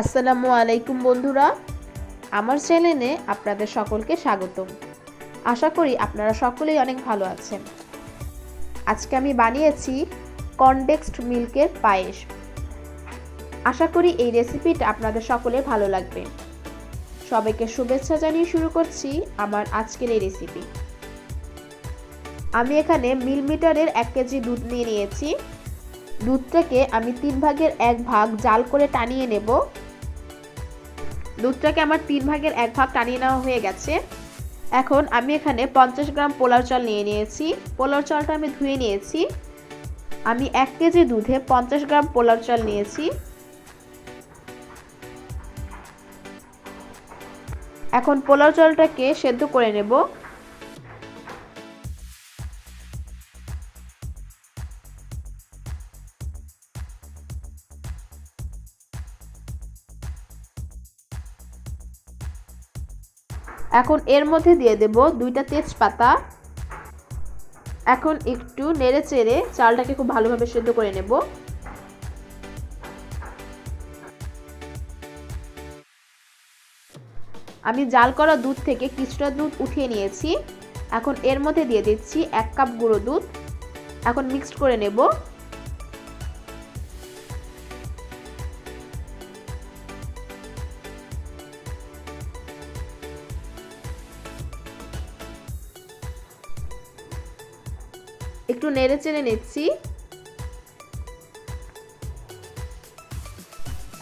আসসালামু আলাইকুম বন্ধুরা। আমার চ্যানেলে আপনাদের সকলকে স্বাগতম। আশা করি আপনারা সকলেই অনেক ভালো আছেন। আজকে আমি বানিয়েছি কনডেক্সড মিল্কের পায়েস। আশা করি এই রেসিপিটা আপনাদের সকলে ভালো লাগবে। সবাইকে শুভেচ্ছা জানিয়ে শুরু করছি আমার আজকের এই রেসিপি। আমি এখানে মিলমিটারের এক কেজি দুধ নিয়ে নিয়েছি। দুধটাকে আমি তিন ভাগের এক ভাগ জাল করে টানিয়ে নেব। দুধটাকে আমার তিন ভাগের এক ভাগ টানিয়ে নেওয়া হয়ে গেছে। এখন আমি এখানে পঞ্চাশ গ্রাম পোলার চাল নিয়ে নিয়েছি। পোলার চালটা আমি ধুয়ে নিয়েছি। আমি এক কেজি দুধে পঞ্চাশ গ্রাম পোলার চাল নিয়েছি। এখন পোলার চালটাকে সেদ্ধ করে নেব। এখন এর মধ্যে দিয়ে দেব দুইটা তেজপাতা। এখন একটু নেড়ে চেড়ে চালটাকে খুব ভালোভাবে সেদ্ধ করে নেব। আমি জাল করা দুধ থেকে কিছুটা দুধ উঠিয়ে নিয়েছি। এখন এর মধ্যে দিয়ে দিচ্ছি এক কাপ গুঁড়ো দুধ। এখন মিক্সড করে নেব। একটু নেড়ে চেড়ে নিচ্ছি।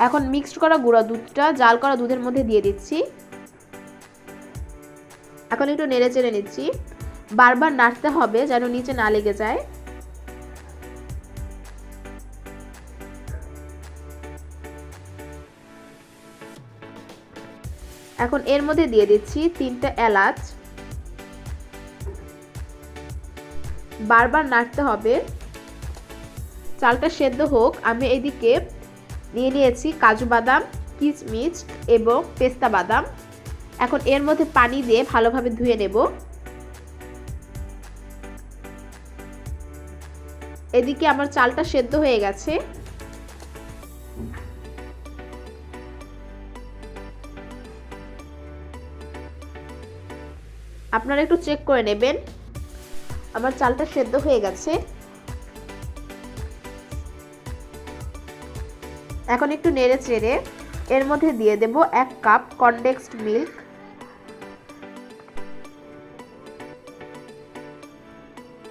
এখন মিক্সড করা গুঁড়া দুধটা, জাল করা দুধের মধ্যে দিয়ে দিচ্ছি। এখন একটু নেড়ে চেড়ে নিচ্ছি। বারবার নাড়তে হবে যেন নিচে না লেগে যায়। এখন এর মধ্যে দিয়ে দিচ্ছি তিনটা এলাচ। বারবার নাড়তে হবে। চালটা সেদ্ধ হোক, আমি এদিকে নিয়ে নিয়েছি কাজু বাদাম কিচমিচ এবং পেস্তা বাদাম। এখন এর মধ্যে পানি দিয়ে ভালোভাবে ধুয়ে নেব। এদিকে আমার চালটা সেদ্ধ হয়ে গেছে। আপনারা একটু চেক করে নেবেন। আমার চালটা সেদ্ধ হয়ে গেছে। এখন একটু নেড়ে চেড়ে এর মধ্যে দিয়ে দেব এক কাপ কনডেক্সড মিল্ক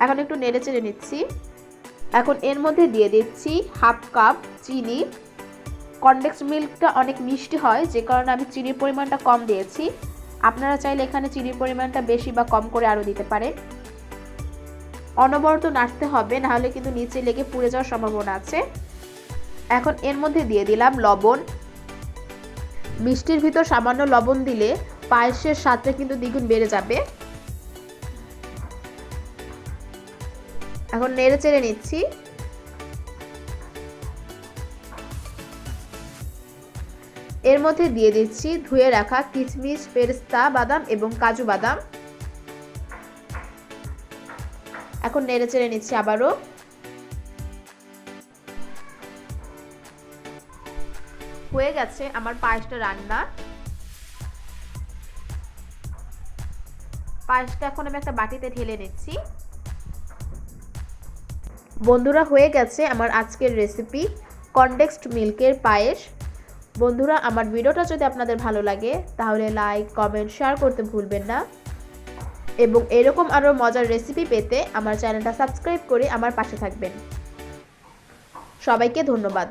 এখন একটু নেড়ে চেড়ে নিচ্ছি। এখন এর মধ্যে দিয়ে দিচ্ছি হাফ কাপ চিনি। কনডেক্সড মিল্কটা অনেক মিষ্টি হয়, যে কারণে আমি চিনির পরিমাণটা কম দিয়েছি। আপনারা চাইলে এখানে চিনির পরিমাণটা বেশি বা কম করে আরও দিতে পারেন। অনবরত নাড়তে হবে নাহলে কিন্তু নিচে লেগে পুড়ে যাওয়ার সম্ভাবনা আছে। এখন এর মধ্যে দিয়ে দিলাম লবণ। মিষ্টির ভিতর সামান্য লবণ দিলে পায়েসের স্বাদটা কিন্তু দ্বিগুণ বেড়ে যাবে। এখন নেড়ে চেড়ে নিচ্ছি। এর মধ্যে দিয়ে দিচ্ছি ধুয়ে রাখা কিচমিচ পেস্তা, বাদাম এবং কাজু বাদাম। এখন নেড়ে চেড়ে নিচ্ছি আবারও। হয়ে গেছে আমার পায়েসটা রান্না। পায়েসটা এখন আমি একটা বাটিতে ঢেলে নিচ্ছি। বন্ধুরা, হয়ে গেছে আমার আজকের রেসিপি কনডেক্সড মিল্কের পায়েস। বন্ধুরা, আমার ভিডিওটা যদি আপনাদের ভালো লাগে, তাহলে লাইক কমেন্ট শেয়ার করতে ভুলবেন না। এবং এরকম আরও মজার রেসিপি পেতে আমার চ্যানেলটা সাবস্ক্রাইব করে আমার পাশে থাকবেন। সবাইকে ধন্যবাদ।